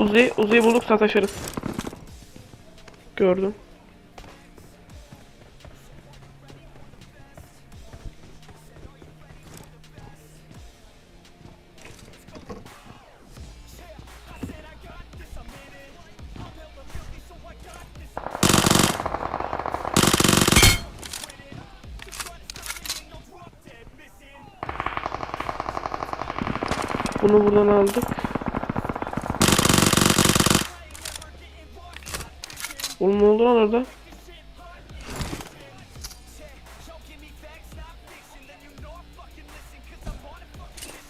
Uzi, Uzi'yi bulduk sataşırız. Gördüm. Bunu buradan aldık. Oğlum ne oldu lan orada?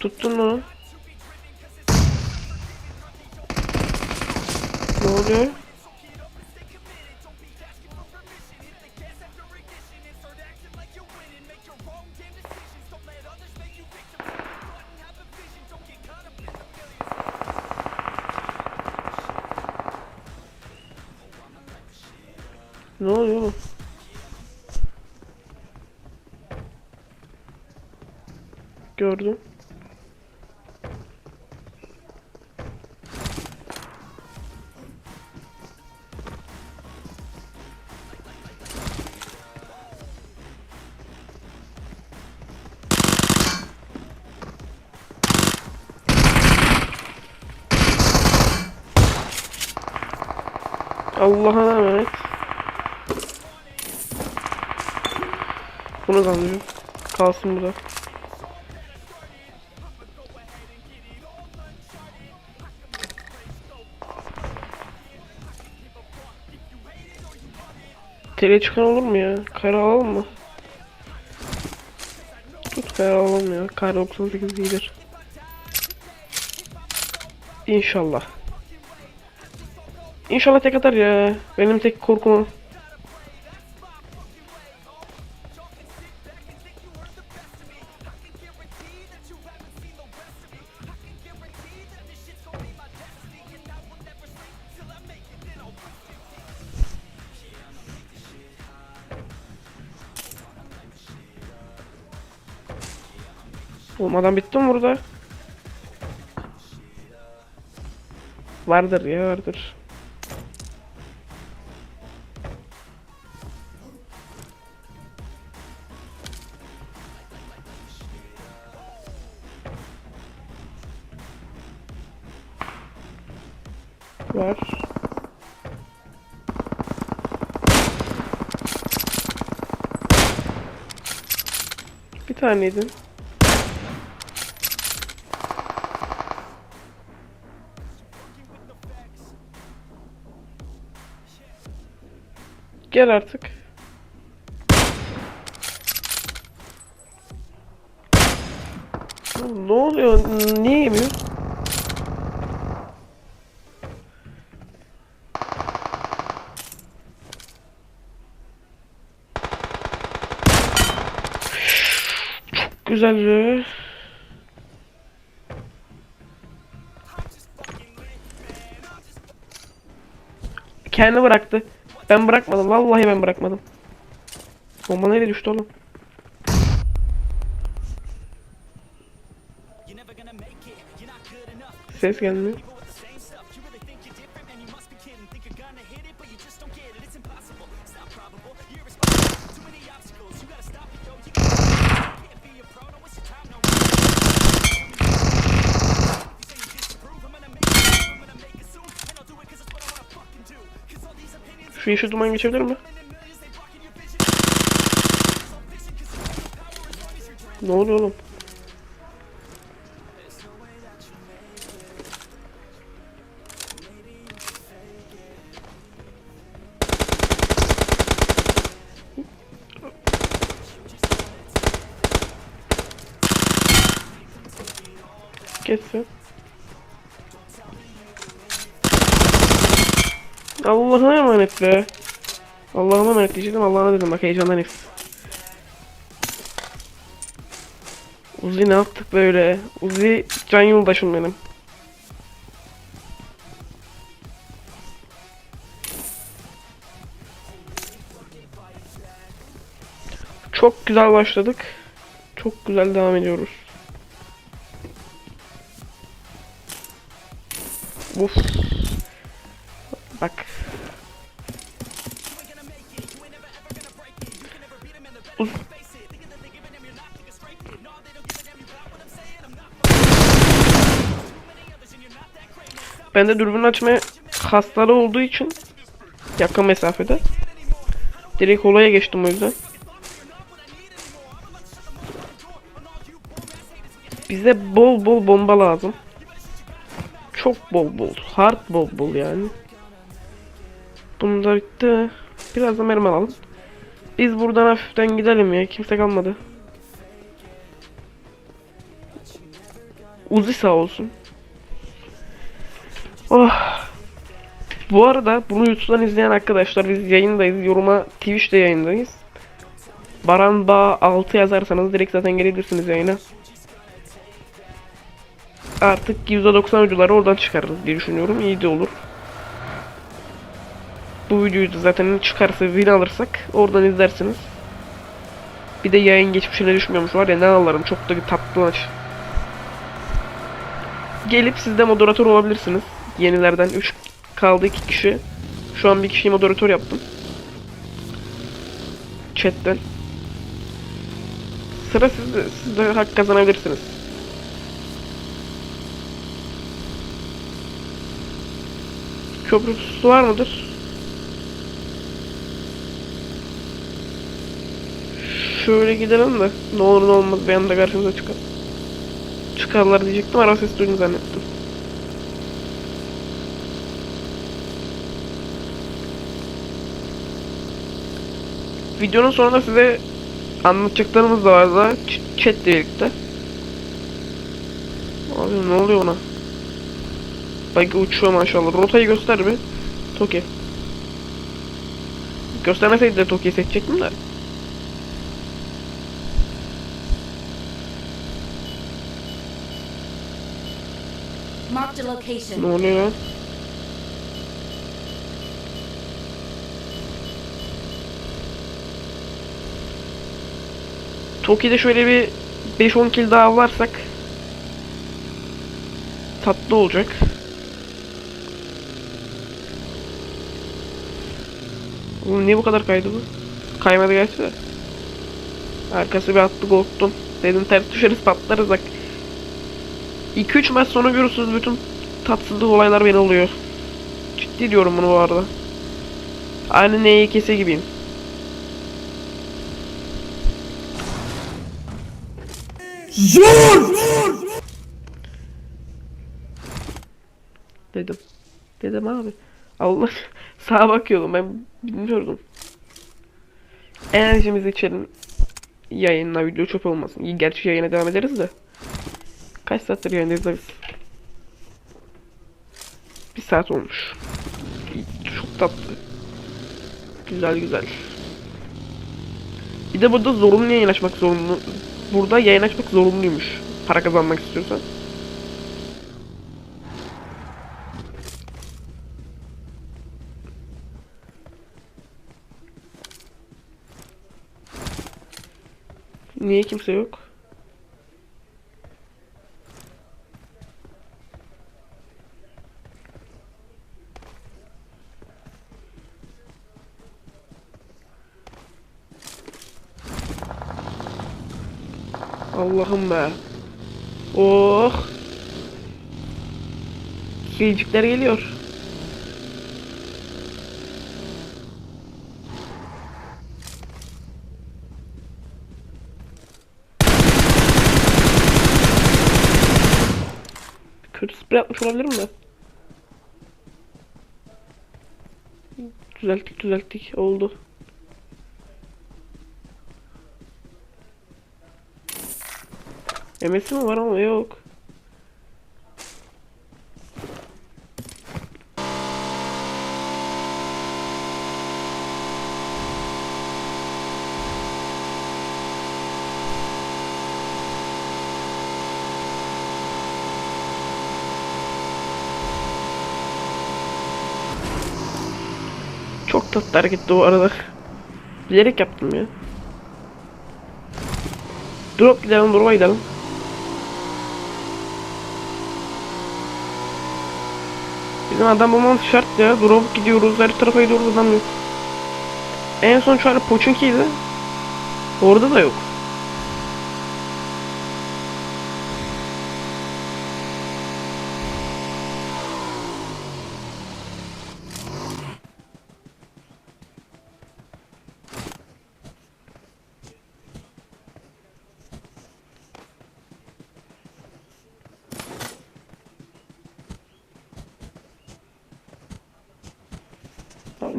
Tuttun mu? Ne oluyor? Oluyor oğlum? Gördüm. Allah'a emanet. Bunu da alıyorum. Kalsın burada. Tele çıkan olur mu ya? Kara alalım mı? Tut kara alalım ya. Kara 98 iyidir. İnşallah. İnşallah tek atar ya. Benim tek korkum adam bitti mi burada? Vardır ya vardır. Var. Bir taneydi. Gel artık. Ne oluyor? Niye yemiyor? Çok güzel. Kendi bıraktı. Ben bırakmadım. Vallahi ben bırakmadım. Bomba nereye düştü oğlum? Ses gelmiyor. Şu yeşil duman geçebilir mi? Ne oluyor oğlum? Kessin. Allah'a emanet be. Allah'ıma emanet diyecektim Allah'ına dedim bak heyecandan hepsi. Uzi ne yaptık böyle? Uzi can yoldaşım benim. Çok güzel başladık. Çok güzel devam ediyoruz. Uf. Bak. Uz Bende dürbün açma hastalığı olduğu için yakın mesafede direkt olaya geçtim o yüzden. Bize bol bol bomba lazım. Çok bol bol. Hard bol bol yani. Bunda bitti. Biraz da mermi alalım. Biz buradan hafiften gidelim ya. Kimse kalmadı. Uzi sağ olsun. Oh. Bu arada bunu YouTube'dan izleyen arkadaşlar biz yayındayız. Yoruma Twitch'te yayındayız. Baran Bağ 6 yazarsanız direkt zaten gelebilirsiniz yayına. Artık %90 ödülleri oradan çıkarırız diye düşünüyorum. İyi de olur. Bu videoyu da zaten çıkarsa win alırsak oradan izlersiniz. Bir de yayın geçmişine düşmüyormuş var ya ne alırım çok da tatlı maç. Gelip siz de moderatör olabilirsiniz. Yenilerden 3 kaldı 2 kişi. Şu an bir kişiyi moderatör yaptım. Chat'ten. Sıra sizde. Siz de hak kazanabilirsiniz. Köprü var mıdır? Şöyle gidelim de ne olur ne olmaz bir anda karşımıza çıkar. Çıkarlar diyecektim araba sesi duydum zannettim. Videonun sonunda size anlatacaklarımız da var da ch- chat birlikte. Abi ne oluyor ona? Bak uçuyor maşallah. Rotayı göster bir. Toki. Göstermeseydi de Toki'yi seçecektim de. A Ne oluyor lan? Toki'de şöyle bir 5-10 kill daha varsak tatlı olacak. Oğlum niye bu kadar kaydı bu? Kaymadı gerçi de. Arkası bir attı korktum. Dedim ters düşeriz patlarız bak. 2-3 maç sonra görürsünüz bütün tatsızlık olaylar beni oluyor. Ciddi diyorum bunu bu arada. Aynı NYKS gibiyim. Dedim. Dedim abi. Allah sağa bakıyordum ben bilmiyordum. Enerjimizi içelim. Yayınla video çöp olmasın. Gerçi yayına devam ederiz de. Kaç saattir yayındayız da biz? Saat olmuş. Çok tatlı. Güzel güzel. Bir de burada zorunlu yayın açmak zorunlu. Burada yayın açmak zorunluymuş. Para kazanmak istiyorsan. Niye kimse yok? Allah'ım be. Oh. Gelecekler geliyor. Kötü sprey atmış olabilirim de. Düzelttik düzelttik oldu. Emesi mi var ama yok. Çok tatlı hareketti o arada. Bilerek yaptım ya. Drop gidelim, drop'a gidelim. Ya adam bulmam şart ya. Drop gidiyoruz. Her tarafa gidiyoruz adam yok. En son çare Pochinki'ydi. Orada da yok.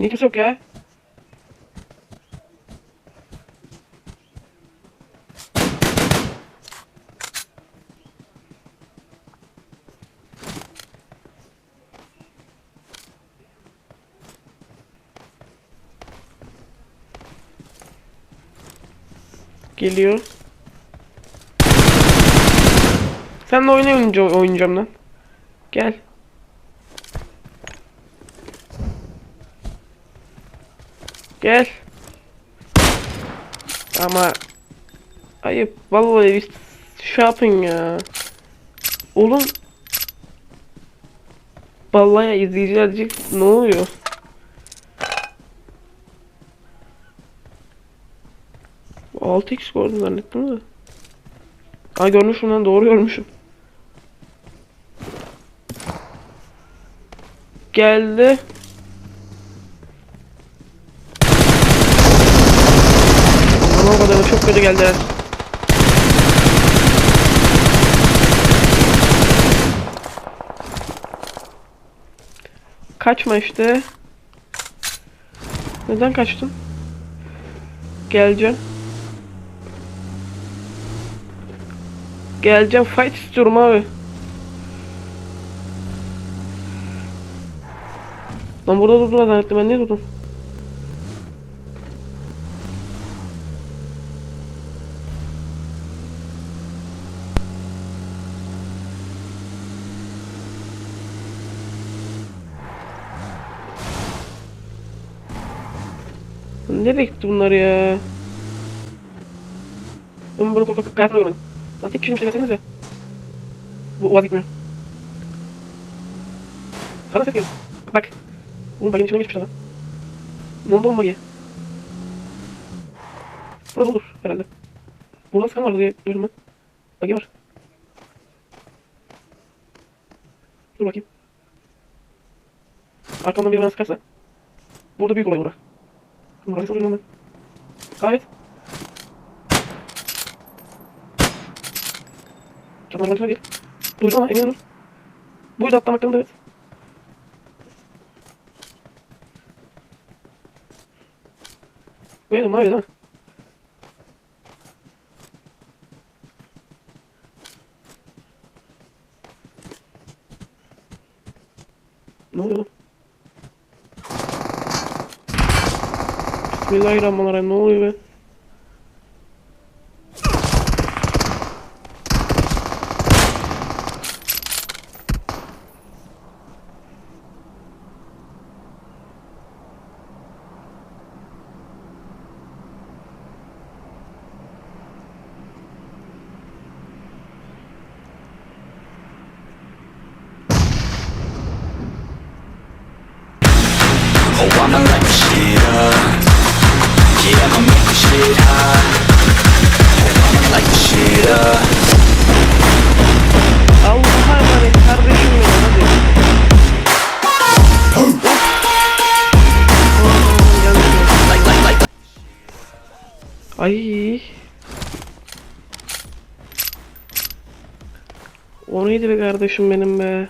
Yok ya? Geliyor. Sen de oynayınca oynayacağım lan. Gel. Gel. Ama ayıp vallahi bir şey yapın ya. Oğlum Vallahi ya izleyicilercik ne oluyor? Bu 6x gördüm zannettim de. Aa görmüşüm lan doğru görmüşüm. Geldi. Ama o kötü geldiler. Kaçma işte. Neden kaçtın? Geleceğim. Geleceğim fight istiyorum abi. Lan burada durdular zannettim ben niye durdum? Nereye gitti bunlar ya? Ben bunu korkak hayatımda görmedim. Lan tek kişiymiş demeseniz ya. Bu Oğaz gitmiyor. Sana ses geliyor. Bak. Oğlum baginin içine geçmiş adam. Ne oldu oğlum bagiye? Burası olur herhalde. Burada sıkan vardı diye duydum ben. Bagi var. Dur bakayım. Arkamdan biri bana sıkarsa. Burada büyük olay olur. Burası çok ben. Gayet. Çok normal değil. Duydum ama emin ol. Buydu atlamaktan da evet. Buydu mavi değil mi? Ne oluyor Bismillahirrahmanirrahim ne oluyor be? Oh, I'ma Yeah, I'ma kardeşim benim hadi. Ay. O neydi be kardeşim benim be.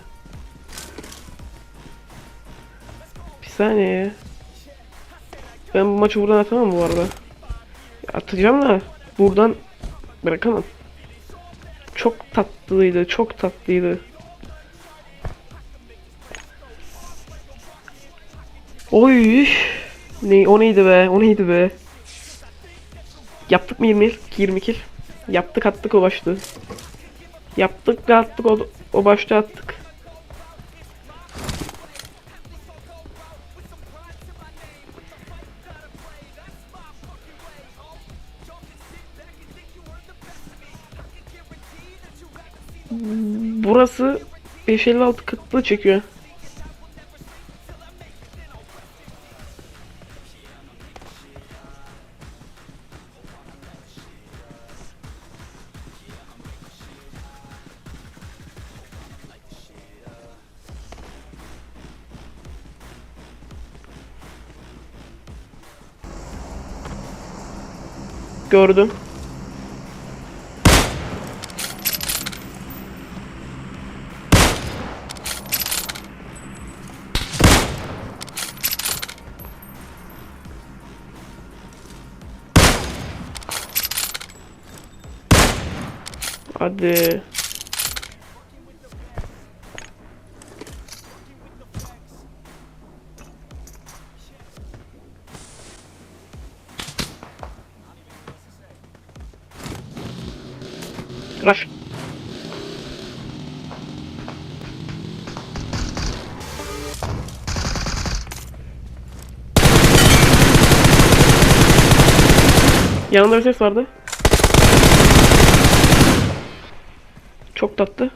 Bir saniye. Ben bu maçı buradan atamam bu arada. Atacağım da buradan bırakamam. Çok tatlıydı, çok tatlıydı. Oy. Ne, o neydi be, o neydi be. Yaptık mı 20 20 kill? Yaptık attık o başta. Yaptık attık o, o başta attık. burası 556 kıtlığı çekiyor. Gördüm. Hadi. Rush. Yanında bir ses vardı. Çok tatlı.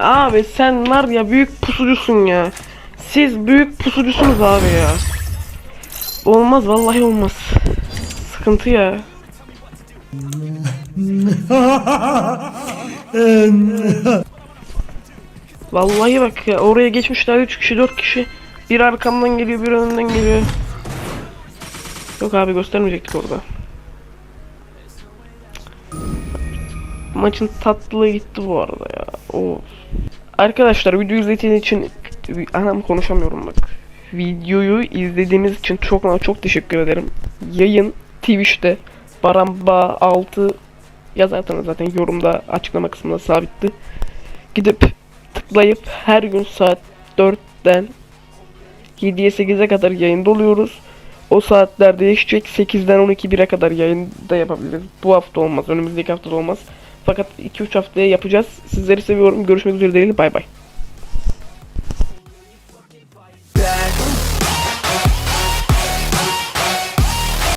Abi sen var ya büyük pusucusun ya. Siz büyük pusucusunuz abi ya. Olmaz vallahi olmaz. Sıkıntı ya. Vallahi bak ya oraya geçmişler 3 kişi 4 kişi. Bir arkamdan geliyor bir önümden geliyor. Yok abi göstermeyecektik orada. Maçın tatlılığı gitti bu arada ya. Of. Arkadaşlar video izlediğiniz için anam konuşamıyorum bak. Videoyu izlediğiniz için çok ama çok teşekkür ederim. Yayın Twitch'te Baramba 6 yazarsanız zaten yorumda açıklama kısmında sabitti. Gidip tıklayıp her gün saat 4'ten 7'ye 8'e kadar yayında oluyoruz. O saatler değişecek. 8'den 12 1'e kadar yayında yapabiliriz. Bu hafta olmaz. Önümüzdeki hafta da olmaz. Fakat 2-3 haftaya yapacağız. Sizleri seviyorum. Görüşmek üzere değil. Bay bay.